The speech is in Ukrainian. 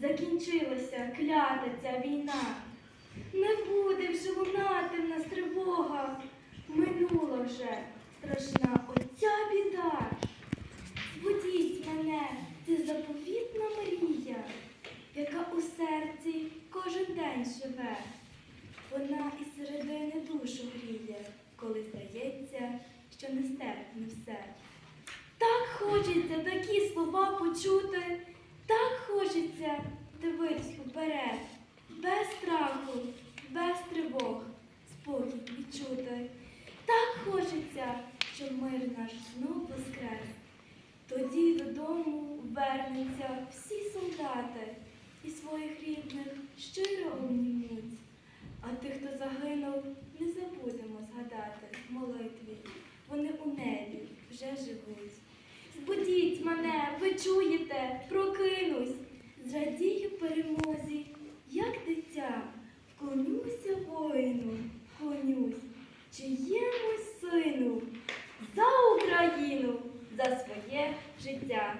закінчилася клята ця війна. Не буде вже лунати в нас тривога. Минула вже страшна оця біда. Збудіть мене, це заповітна мрія, яка у серці кожен день живе. Вона із середини душу гріє, коли здається, що нестерпне все. Так хочеться такі слова хочеться дивитись уперед, без страху, без тривог, спокій відчути. Так хочеться, щоб мир наш знов воскрес. Тоді додому вернуться всі солдати і своїх рідних щиро обнімуть. А тих, хто загинув, не забудемо згадати в молитві. Вони у небі вже живуть. Збудіть мене, ви чуєте, прокинусь, зрадію перемозі, як дитя, вклонюся воїну, вклонюсь, чиємусь сину, за Україну, за своє життя.